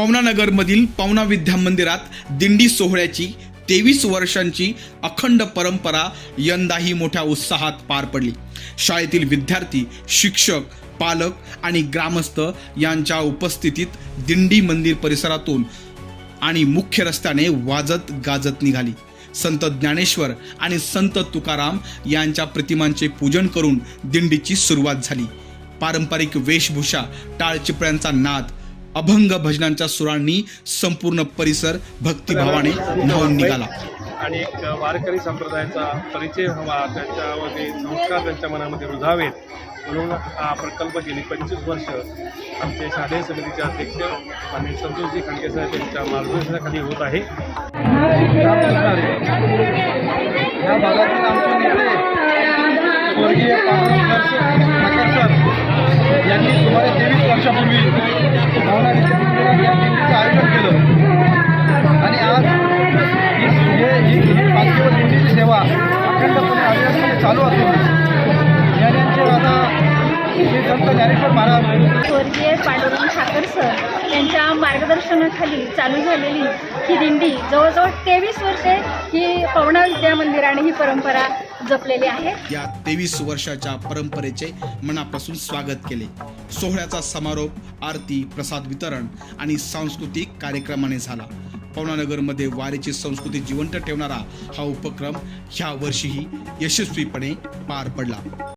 पवनानगरमधील पवना विद्या मंदिरात दिंडी सोहळ्याची तेवीस वर्षांची अखंड परंपरा यंदाही मोठ्या उत्साहात पार पडली. शाळेतील विद्यार्थी शिक्षक पालक आणि ग्रामस्थ यांच्या उपस्थितीत दिंडी मंदिर परिसरातून आणि मुख्य रस्त्याने वाजत गाजत निघाली. संत ज्ञानेश्वर आणि संत तुकाराम यांच्या प्रतिमांचे पूजन करून दिंडीची सुरुवात झाली. पारंपरिक वेशभूषा टाळचिपळ्यांचा नाद अभंग भजनांच्या सुरांनी संपूर्ण परिसर भक्तिभावाने न्हावून निघाला. आणि एक वारकरी संप्रदायाचा परिचय हवा त्यांच्यामध्ये संस्कार त्यांच्या मनामध्ये रुजावेत म्हणून हा प्रकल्प गेली पंचवीस वर्ष आमचे शालेय समितीचे अध्यक्ष आणि संतोषजी खंडके साहेब यांच्या मार्गदर्शनाखाली होत आहे. या भागातील आमचे नेते भावना विद्यापीठात आयोजन केलं आणि आज ही दिंडीची सेवा अखंडपणे अविरतपणे चालू असून ज्ञानांचे आता श्री संत ज्ञानेश्वर महाराज स्वर्गीय पांडुरंग ठाकर सर यांच्या मार्गदर्शनाखाली चालू झालेली ही दिंडी जवळजवळ तेवीस वर्षे ही पवना विद्या मंदिराने ही परंपरा जपलेली आहे. या तेवीस वर्षाच्या परंपरेचे मनापासून स्वागत केले. सोहळ्याचा समारोप आरती प्रसाद वितरण आणि सांस्कृतिक कार्यक्रमाने झाला. पवनानगरमध्ये वारीची संस्कृती जिवंत ठेवणारा हा उपक्रम ह्या वर्षीही यशस्वीपणे पार पडला.